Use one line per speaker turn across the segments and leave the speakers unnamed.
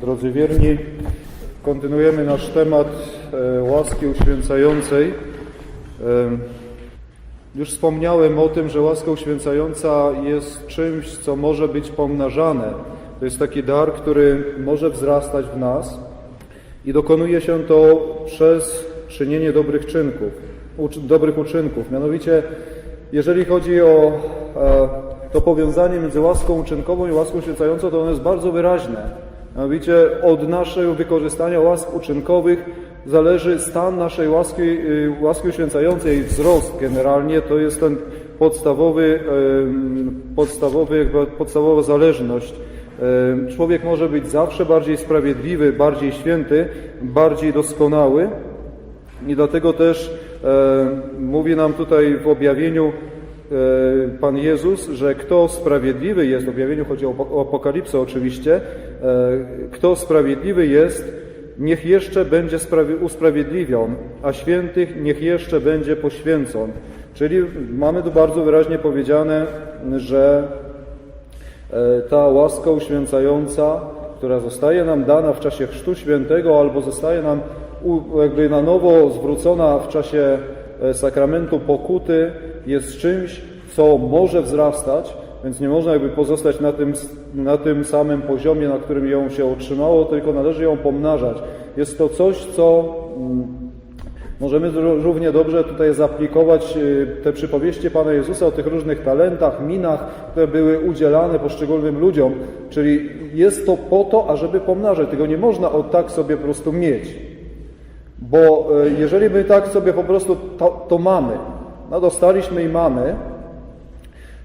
Drodzy wierni, kontynuujemy nasz temat e, łaski uświęcającej. E, Już wspomniałem o tym, że łaska uświęcająca jest czymś, co może być pomnażane. To jest taki dar, który może wzrastać w nas i dokonuje się to przez czynienie dobrych czynków, dobrych uczynków. Mianowicie, jeżeli chodzi o e, to powiązanie między łaską uczynkową i łaską uświęcającą, to ono jest bardzo wyraźne. Mianowicie od naszego wykorzystania łask uczynkowych zależy stan naszej łaski, y, łaski uświęcającej, wzrost generalnie, to jest ten podstawowy, podstawowy, podstawowa zależność. Człowiek może być zawsze bardziej sprawiedliwy, bardziej święty, bardziej doskonały i dlatego też mówi nam tutaj w objawieniu Pan Jezus, że kto sprawiedliwy jest, w objawieniu chodzi o apokalipsę oczywiście, kto sprawiedliwy jest, niech jeszcze będzie sprawi- usprawiedliwion, a świętych niech jeszcze będzie poświęcon. Czyli mamy tu bardzo wyraźnie powiedziane, że e, ta łaska uświęcająca, która zostaje nam dana w czasie Chrztu Świętego albo zostaje nam jakby na nowo zwrócona w czasie e, sakramentu pokuty, jest czymś, co może wzrastać, więc nie można jakby pozostać na tym, na tym samym poziomie, na którym ją się otrzymało, tylko należy ją pomnażać. Jest to coś, co mm, Możemy równie dobrze tutaj zaaplikować y, te przypowieści Pana Jezusa o tych różnych talentach, minach, które były udzielane poszczególnym ludziom. Czyli jest to po to, ażeby pomnażać. Tego nie można od tak sobie po prostu mieć. Bo y, jeżeli my tak sobie po prostu to, to mamy, no dostaliśmy i mamy,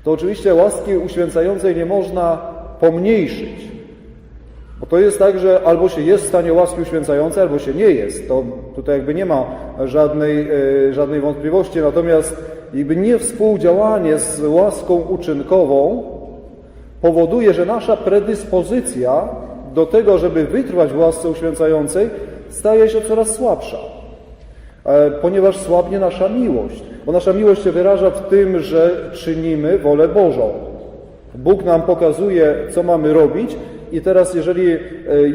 to oczywiście łaski uświęcającej nie można pomniejszyć. Bo to jest tak, że albo się jest w stanie łaski uświęcającej, albo się nie jest. To tutaj jakby nie ma żadnej, e, żadnej wątpliwości. Natomiast jakby niewspółdziałanie z łaską uczynkową powoduje, że nasza predyspozycja do tego, żeby wytrwać w łasce uświęcającej, staje się coraz słabsza. E, Ponieważ słabnie nasza miłość. Bo nasza miłość się wyraża w tym, że czynimy wolę Bożą. Bóg nam pokazuje, co mamy robić, i teraz, jeżeli, e,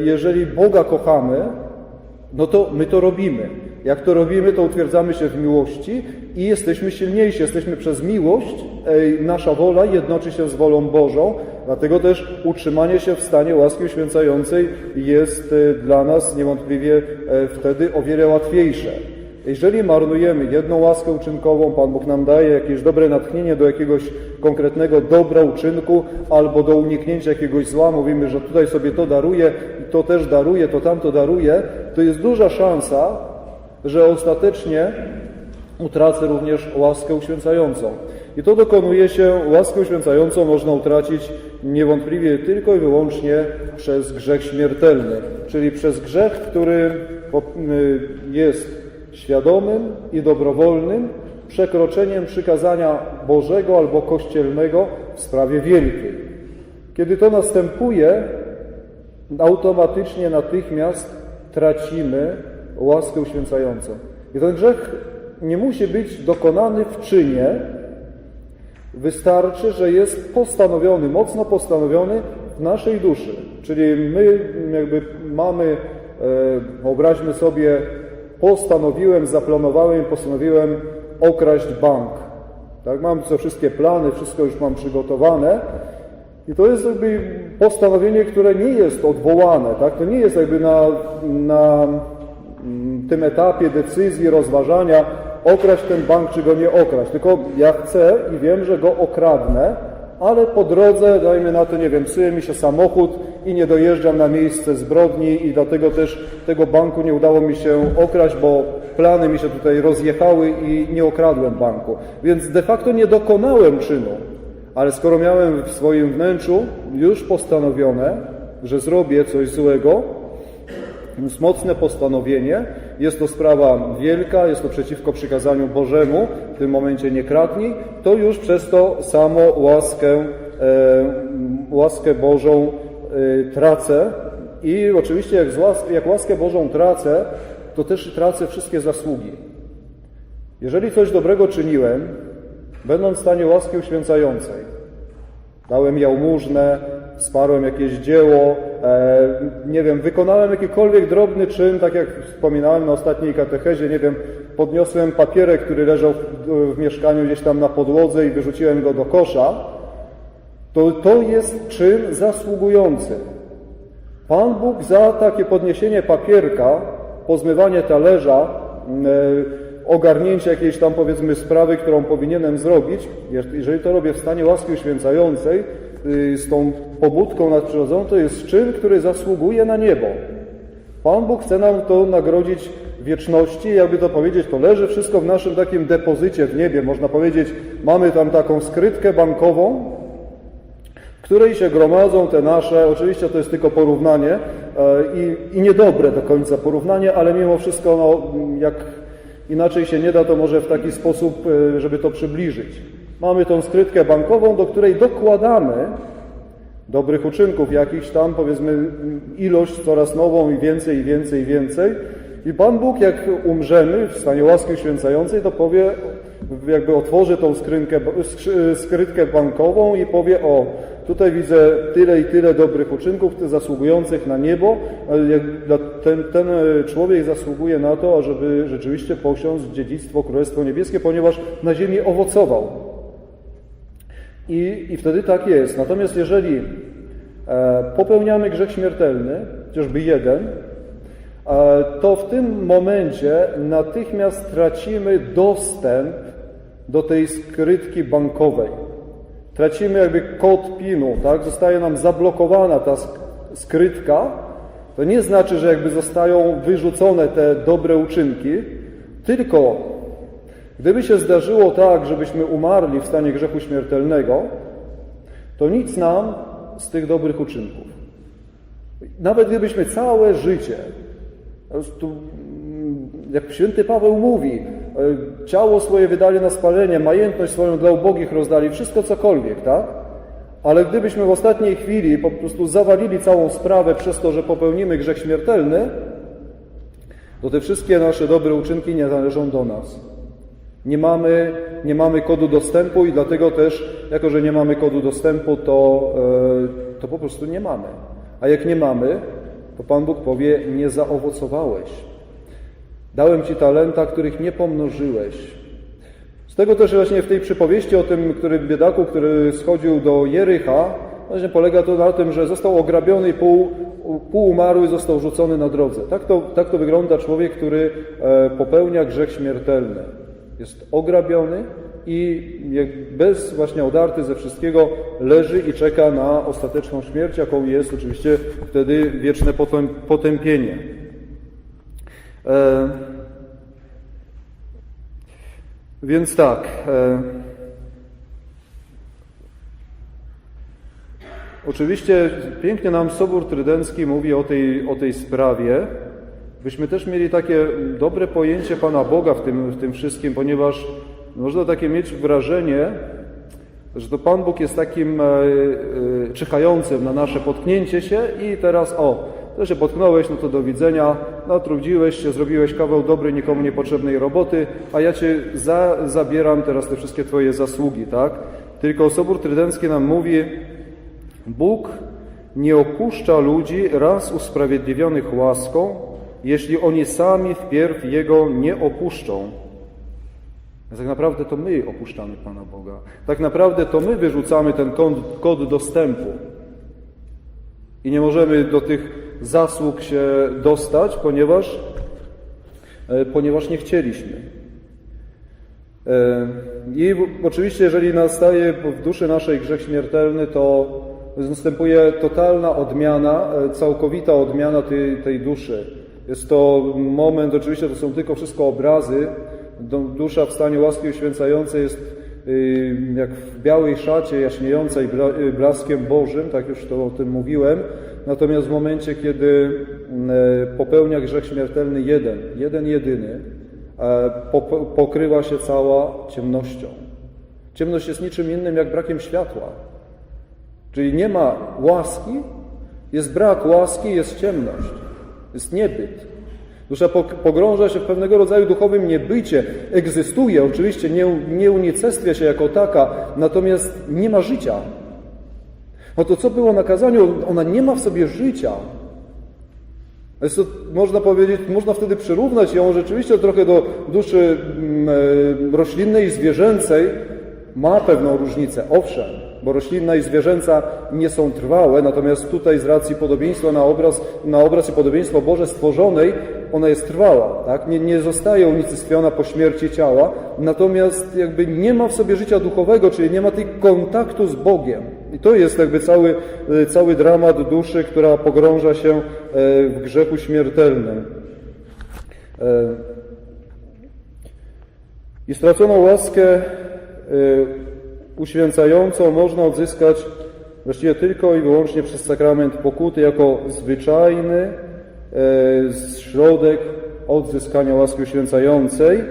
jeżeli Boga kochamy, no to my to robimy. Jak to robimy, to utwierdzamy się w miłości i jesteśmy silniejsi. Jesteśmy przez miłość, e, nasza wola jednoczy się z wolą Bożą, dlatego też utrzymanie się w stanie łaski uświęcającej jest dla nas niewątpliwie wtedy o wiele łatwiejsze. Jeżeli marnujemy jedną łaskę uczynkową, Pan Bóg nam daje jakieś dobre natchnienie do jakiegoś konkretnego dobra uczynku albo do uniknięcia jakiegoś zła, mówimy, że tutaj sobie to daruje, to też daruje, to tamto daruje, to jest duża szansa, że ostatecznie utracę również łaskę uświęcającą. I to dokonuje się, łaskę uświęcającą można utracić niewątpliwie tylko i wyłącznie przez grzech śmiertelny, czyli przez grzech, który y, jest świadomym i dobrowolnym przekroczeniem przykazania Bożego albo kościelnego w sprawie wielkiej. Kiedy to następuje, automatycznie, natychmiast tracimy łaskę uświęcającą. I ten grzech nie musi być dokonany w czynie, wystarczy, że jest postanowiony, mocno postanowiony w naszej duszy. Czyli my jakby mamy, e, wyobraźmy sobie, postanowiłem, zaplanowałem, postanowiłem okraść bank. Tak, mam co wszystkie plany, wszystko już mam przygotowane. I to jest jakby postanowienie, które nie jest odwołane, tak? To nie jest jakby na, na mm, tym etapie decyzji, rozważania okraść ten bank, czy go nie okraść. Tylko ja chcę i wiem, że go okradnę, ale po drodze, dajmy na to, nie wiem, psuje mi się samochód i nie dojeżdżam na miejsce zbrodni i dlatego też tego banku nie udało mi się okraść, bo plany mi się tutaj rozjechały i nie okradłem banku. Więc de facto nie dokonałem czynu, ale skoro miałem w swoim wnętrzu już postanowione, że zrobię coś złego, więc mocne postanowienie, jest to sprawa wielka, jest to przeciwko przykazaniu Bożemu, w tym momencie nie kradnij, to już przez to samo łaskę, e, łaskę Bożą e, tracę. I oczywiście jak, z łas, jak łaskę Bożą tracę, to też tracę wszystkie zasługi. Jeżeli coś dobrego czyniłem, będąc w stanie łaski uświęcającej, dałem jałmużnę, wsparłem jakieś dzieło, e, nie wiem, wykonałem jakikolwiek drobny czyn, tak jak wspominałem na ostatniej katechezie, nie wiem, podniosłem papierek, który leżał w, mieszkaniu gdzieś tam na podłodze i wyrzuciłem go do kosza, to to jest czyn zasługujący. Pan Bóg za takie podniesienie papierka, pozmywanie talerza, e, ogarnięcie jakiejś tam powiedzmy sprawy, którą powinienem zrobić, jeżeli to robię w stanie łaski uświęcającej, z tą pobudką nadprzyrodzoną, to jest czyn, który zasługuje na niebo. Pan Bóg chce nam to nagrodzić wieczności, jakby to powiedzieć, to leży wszystko w naszym takim depozycie w niebie. Można powiedzieć, mamy tam taką skrytkę bankową, w której się gromadzą te nasze, oczywiście to jest tylko porównanie e, i, i niedobre do końca porównanie, ale mimo wszystko, no, jak inaczej się nie da, to może w taki sposób, e, żeby to przybliżyć. Mamy tą skrytkę bankową, do której dokładamy dobrych uczynków, jakichś tam, powiedzmy, ilość coraz nową i więcej, i więcej, i więcej. I Pan Bóg, jak umrzemy w stanie łaski uświęcającej, to powie, jakby otworzy tą skrytkę bankową i powie, o, tutaj widzę tyle i tyle dobrych uczynków, zasługujących na niebo, ten, ten człowiek zasługuje na to, ażeby rzeczywiście posiąść dziedzictwo Królestwo Niebieskie, ponieważ na ziemi owocował. I, I wtedy tak jest. Natomiast jeżeli e, popełniamy grzech śmiertelny, chociażby jeden, e, to w tym momencie natychmiast tracimy dostęp do tej skrytki bankowej. Tracimy jakby kod PIN-u, tak? Zostaje nam zablokowana ta sk- skrytka. To nie znaczy, że jakby zostają wyrzucone te dobre uczynki, tylko Gdyby się zdarzyło tak, żebyśmy umarli w stanie grzechu śmiertelnego, to nic nam z tych dobrych uczynków. Nawet gdybyśmy całe życie, prostu, mm, jak święty Paweł mówi, e, ciało swoje wydali na spalenie, majętność swoją dla ubogich rozdali, wszystko cokolwiek, tak? Ale gdybyśmy w ostatniej chwili po prostu zawalili całą sprawę przez to, że popełnimy grzech śmiertelny, to te wszystkie nasze dobre uczynki nie należą do nas. Nie mamy, nie mamy kodu dostępu i dlatego też, jako że nie mamy kodu dostępu, to, e, to po prostu nie mamy. A jak nie mamy, to Pan Bóg powie, nie zaowocowałeś. Dałem Ci talenta, których nie pomnożyłeś. Z tego też właśnie w tej przypowieści o tym, który biedaku, który schodził do Jericha, właśnie polega to na tym, że został ograbiony i pół, półumarły został rzucony na drodze. Tak to, tak to wygląda człowiek, który e, popełnia grzech śmiertelny. Jest ograbiony i bez właśnie odarty ze wszystkiego leży i czeka na ostateczną śmierć, jaką jest oczywiście wtedy wieczne potępienie. E, więc tak. E, oczywiście pięknie nam Sobór Trydencki mówi o tej, o tej sprawie, byśmy też mieli takie dobre pojęcie Pana Boga w tym, w tym wszystkim, ponieważ można takie mieć wrażenie, że to Pan Bóg jest takim e, e, czyhającym na nasze potknięcie się i teraz o, to się potknąłeś, no to do widzenia, natrudziłeś się, zrobiłeś kawał dobrej, nikomu niepotrzebnej roboty, a ja Cię za, zabieram teraz te wszystkie Twoje zasługi, tak? Tylko Sobór Trydencki nam mówi, Bóg nie opuszcza ludzi raz usprawiedliwionych łaską, jeśli oni sami wpierw Jego nie opuszczą. Tak naprawdę to my opuszczamy Pana Boga. Tak naprawdę to my wyrzucamy ten kod, kod dostępu. I nie możemy do tych zasług się dostać, ponieważ, e, ponieważ nie chcieliśmy. E, I oczywiście, jeżeli nastaje w duszy naszej grzech śmiertelny, to następuje totalna odmiana, e, całkowita odmiana tej, tej duszy. Jest to moment, oczywiście to są tylko wszystko obrazy. Dusza w stanie łaski uświęcającej jest y, jak w białej szacie jaśniejącej y, blaskiem Bożym, tak już to o tym mówiłem. Natomiast w momencie, kiedy y, popełnia grzech śmiertelny jeden, jeden jedyny, pokrywa się cała ciemnością. Ciemność jest niczym innym jak brakiem światła. Czyli nie ma łaski, jest brak łaski, jest ciemność, jest niebyt. Dusza pogrąża się w pewnego rodzaju duchowym niebycie, egzystuje, oczywiście nie, nie unicestwia się jako taka, natomiast nie ma życia. No to co było na kazaniu? Ona nie ma w sobie życia. Jest to, można powiedzieć, można wtedy przyrównać ją rzeczywiście trochę do duszy mm, e, roślinnej i zwierzęcej. Ma pewną różnicę, owszem, bo roślinna i zwierzęca nie są trwałe, natomiast tutaj z racji podobieństwa na obraz, na obraz i podobieństwo Boże stworzonej, ona jest trwała, tak? nie, nie zostaje unicestwiona po śmierci ciała, natomiast jakby nie ma w sobie życia duchowego, czyli nie ma tej kontaktu z Bogiem. I to jest jakby cały, e, cały dramat duszy, która pogrąża się e, w grzechu śmiertelnym. E, I straconą łaskę uświęcającą można odzyskać właściwie tylko i wyłącznie przez sakrament pokuty jako zwyczajny środek odzyskania łaski uświęcającej,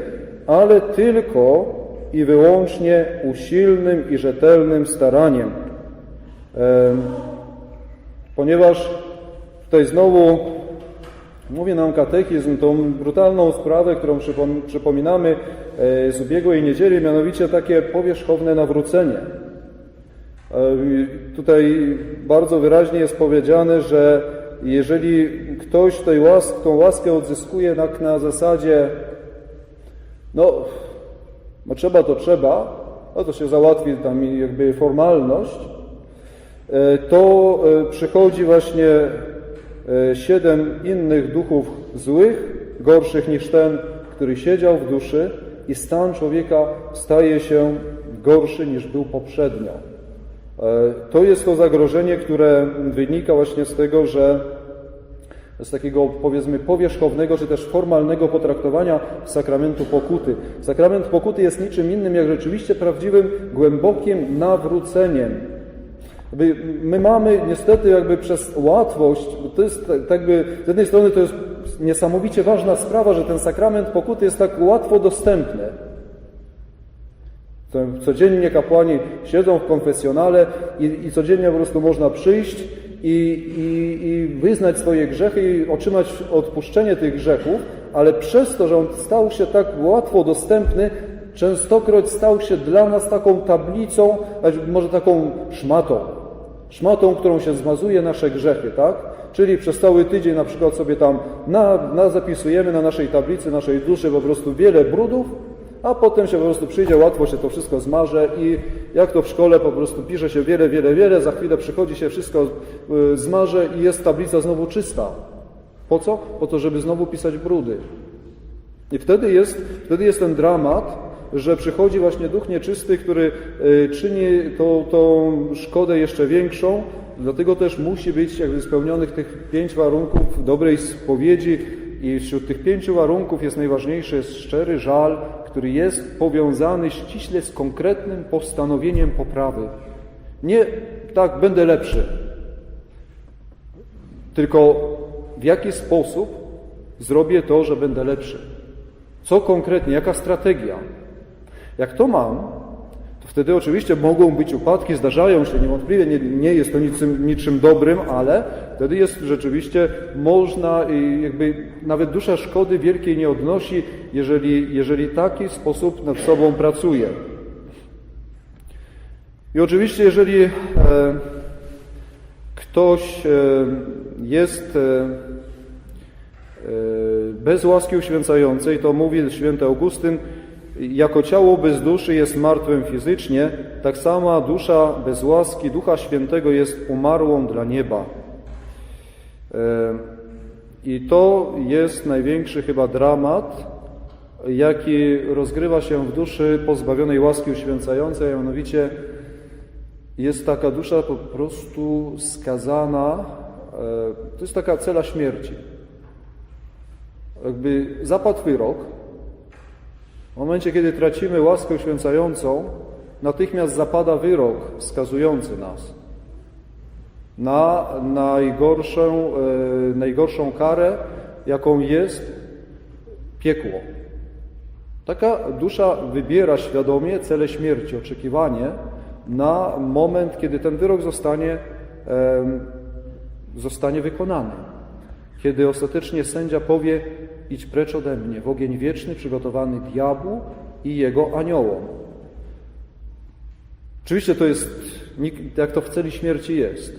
ale tylko i wyłącznie usilnym i rzetelnym staraniem. Ponieważ tutaj znowu mówi nam katechizm tą brutalną sprawę, którą przypominamy e, z ubiegłej niedzieli, mianowicie takie powierzchowne nawrócenie. E, tutaj bardzo wyraźnie jest powiedziane, że jeżeli ktoś tej tą łaskę odzyskuje tak na zasadzie no, no trzeba to trzeba, no to się załatwi tam jakby formalność, E, to przychodzi właśnie siedem innych duchów złych, gorszych niż ten, który siedział w duszy i stan człowieka staje się gorszy niż był poprzednio. To jest to zagrożenie, które wynika właśnie z tego, że z takiego powiedzmy powierzchownego czy też formalnego potraktowania sakramentu pokuty. Sakrament pokuty jest niczym innym jak rzeczywiście prawdziwym, głębokim nawróceniem My mamy niestety jakby przez łatwość, to jest tak jakby, z jednej strony to jest niesamowicie ważna sprawa, że ten sakrament pokuty jest tak łatwo dostępny. Codziennie kapłani siedzą w konfesjonale i, i codziennie po prostu można przyjść i, i, i wyznać swoje grzechy i otrzymać odpuszczenie tych grzechów, ale przez to, że on stał się tak łatwo dostępny, częstokroć stał się dla nas taką tablicą, może taką szmatą szmatą, którą się zmazuje nasze grzechy, tak? Czyli przez cały tydzień na przykład sobie tam na, na zapisujemy na naszej tablicy, naszej duszy po prostu wiele brudów, a potem się po prostu przyjdzie, łatwo się to wszystko zmarze i jak to w szkole po prostu pisze się wiele, wiele, wiele, za chwilę przychodzi się wszystko y, zmarze i jest tablica znowu czysta. Po co? Po to, żeby znowu pisać brudy. I wtedy jest, wtedy jest ten dramat, że przychodzi właśnie duch nieczysty, który e, czyni tą, tą szkodę jeszcze większą, dlatego też musi być jakby spełnionych tych pięć warunków dobrej spowiedzi i wśród tych pięciu warunków jest najważniejszy jest szczery żal, który jest powiązany ściśle z konkretnym postanowieniem poprawy. Nie tak, będę lepszy, tylko w jaki sposób zrobię to, że będę lepszy. Co konkretnie, jaka strategia? Jak to mam, to wtedy oczywiście mogą być upadki, zdarzają się niewątpliwie, nie, nie jest to niczym, niczym dobrym, ale wtedy jest rzeczywiście można i jakby nawet dusza szkody wielkiej nie odnosi, jeżeli, jeżeli taki sposób nad sobą pracuje. I oczywiście, jeżeli e, ktoś e, jest e, e bez łaski uświęcającej, to mówi święty Augustyn, jako ciało bez duszy jest martwym fizycznie, tak sama dusza bez łaski Ducha Świętego jest umarłą dla nieba. E, I to jest największy chyba dramat, jaki rozgrywa się w duszy pozbawionej łaski uświęcającej, a mianowicie jest taka dusza po prostu skazana, e, to jest taka cela śmierci. Jakby zapadł wyrok, w momencie, kiedy tracimy łaskę uświęcającą, natychmiast zapada wyrok wskazujący nas na najgorszą, e, najgorszą karę, jaką jest piekło. Taka dusza wybiera świadomie cele śmierci, oczekiwanie na moment, kiedy ten wyrok zostanie, zostanie wykonany. Kiedy ostatecznie sędzia powie, idź precz ode mnie w ogień wieczny przygotowany diabłu i jego aniołom. Oczywiście to jest, jak to w celi śmierci jest.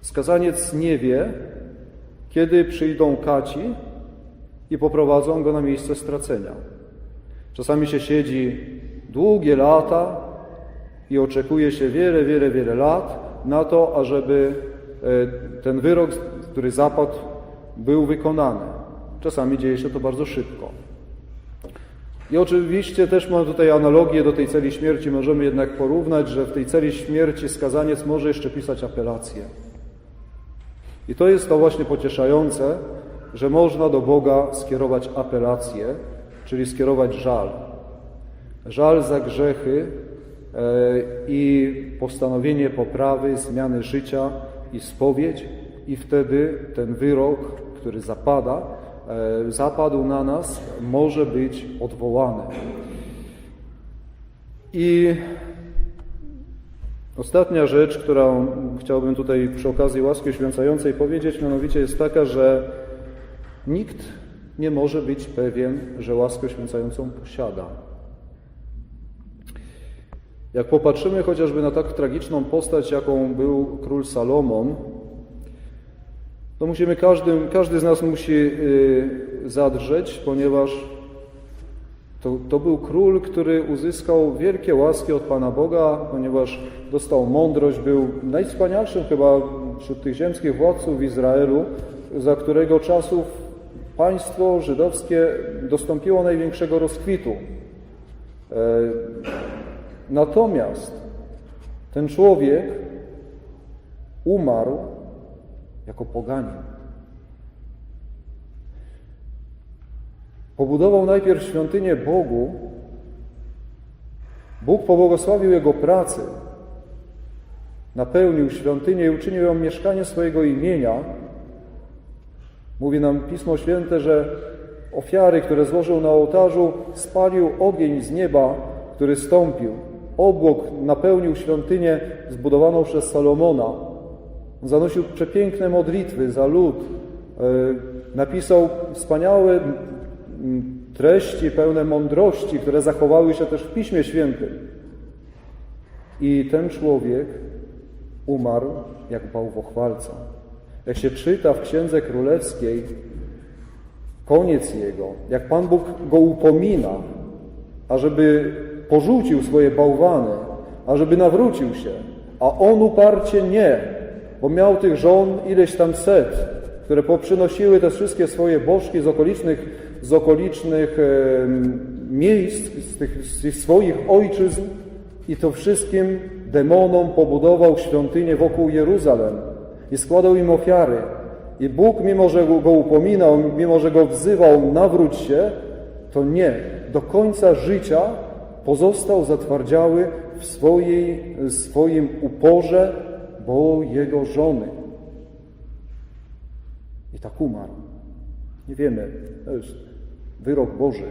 Skazaniec nie wie, kiedy przyjdą kaci i poprowadzą go na miejsce stracenia. Czasami się siedzi długie lata i oczekuje się wiele, wiele, wiele lat na to, ażeby e, ten wyrok, który zapadł, był wykonany. Czasami dzieje się to bardzo szybko. I oczywiście też mam tutaj analogię do tej celi śmierci. Możemy jednak porównać, że w tej celi śmierci skazaniec może jeszcze pisać apelację. I to jest to właśnie pocieszające, że można do Boga skierować apelację, czyli skierować żal. Żal za grzechy e, i postanowienie poprawy, zmiany życia i spowiedź, i wtedy ten wyrok, który zapada, e, zapadł na nas, może być odwołany. I Ostatnia rzecz, którą chciałbym tutaj przy okazji łaski święcającej powiedzieć, mianowicie jest taka, że nikt nie może być pewien, że łaskę święcającą posiada. Jak popatrzymy chociażby na tak tragiczną postać, jaką był król Salomon, to musimy każdy, każdy z nas musi yy, zadrzeć, ponieważ to, to był król, który uzyskał wielkie łaski od Pana Boga, ponieważ dostał mądrość, był najwspanialszym chyba wśród tych ziemskich władców w Izraelu, za którego czasów państwo żydowskie dostąpiło największego rozkwitu. E, natomiast ten człowiek umarł jako poganin. Pobudował najpierw świątynię Bogu. Bóg pobłogosławił jego pracę, napełnił świątynię i uczynił ją mieszkaniem swojego imienia. Mówi nam Pismo Święte, że ofiary, które złożył na ołtarzu, spalił ogień z nieba, który stąpił. Obłok napełnił świątynię zbudowaną przez Salomona. Zanosił przepiękne modlitwy za lud. E, napisał wspaniałe treści pełne mądrości, które zachowały się też w Piśmie Świętym. I ten człowiek umarł jak bałwochwalca. Jak się czyta w Księdze Królewskiej, koniec jego, jak Pan Bóg go upomina, ażeby porzucił swoje bałwany, ażeby nawrócił się, a on uparcie nie, bo miał tych żon ileś tam set, które poprzynosiły te wszystkie swoje bożki z okolicznych z okolicznych miejsc, z tych, z tych swoich ojczyzn i to wszystkim demonom pobudował świątynię wokół Jeruzalem i składał im ofiary. I Bóg, mimo że go upominał, mimo że go wzywał, nawróć się, to nie. Do końca życia pozostał zatwardziały w swojej, swoim uporze, bo jego żony. I tak umarł. Nie wiemy. To jest wyrok Boży,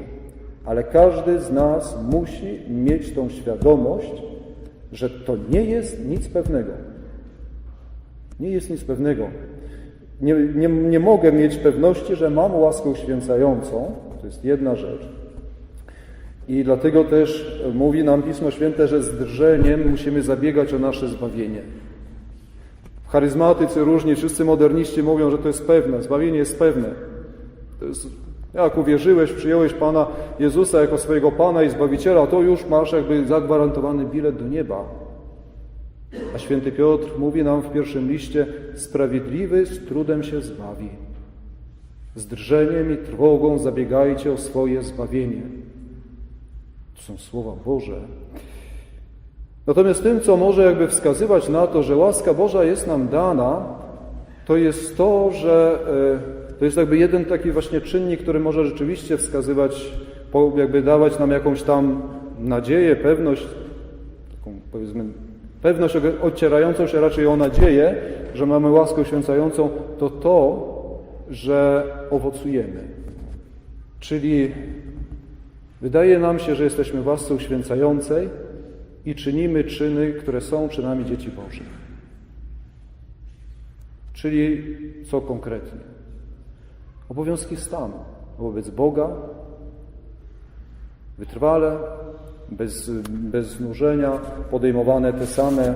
ale każdy z nas musi mieć tą świadomość, że to nie jest nic pewnego. Nie jest nic pewnego. Nie, nie, nie mogę mieć pewności, że mam łaskę uświęcającą. To jest jedna rzecz. I dlatego też mówi nam Pismo Święte, że z drżeniem musimy zabiegać o nasze zbawienie. Charyzmatycy różni, wszyscy moderniści mówią, że to jest pewne, zbawienie jest pewne. To jest jak uwierzyłeś, przyjąłeś Pana Jezusa jako swojego Pana i Zbawiciela, to już masz jakby zagwarantowany bilet do nieba. A święty Piotr mówi nam w pierwszym liście, sprawiedliwy z trudem się zbawi. Z drżeniem i trwogą zabiegajcie o swoje zbawienie. To są słowa Boże. Natomiast tym, co może jakby wskazywać na to, że łaska Boża jest nam dana, to jest to, że e, to jest jakby jeden taki właśnie czynnik, który może rzeczywiście wskazywać, jakby dawać nam jakąś tam nadzieję, pewność, taką powiedzmy pewność odcierającą się raczej o nadzieję, że mamy łaskę uświęcającą, to to, że owocujemy. Czyli wydaje nam się, że jesteśmy łasce uświęcającej i czynimy czyny, które są czynami dzieci Bożych. Czyli co konkretnie? Obowiązki stanu wobec Boga, wytrwale, bez, bez znużenia, podejmowane te same,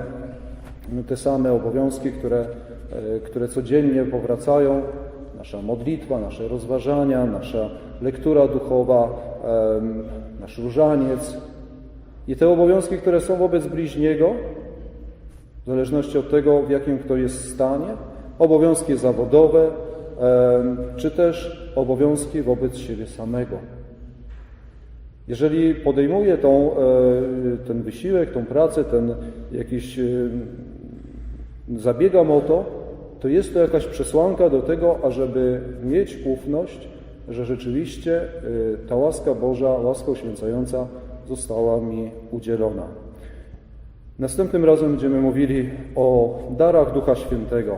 te same obowiązki, które, e, które codziennie powracają. Nasza modlitwa, nasze rozważania, nasza lektura duchowa, nasz różaniec. I te obowiązki, które są wobec bliźniego, w zależności od tego, w jakim kto jest stanie, obowiązki zawodowe, czy też obowiązki wobec siebie samego. Jeżeli podejmuję tą, e, ten wysiłek, tą pracę, ten jakiś, zabiegam o to, to jest to jakaś przesłanka do tego, ażeby mieć ufność, że rzeczywiście e, ta łaska Boża, łaska uświęcająca została mi udzielona. Następnym razem będziemy mówili o darach Ducha Świętego.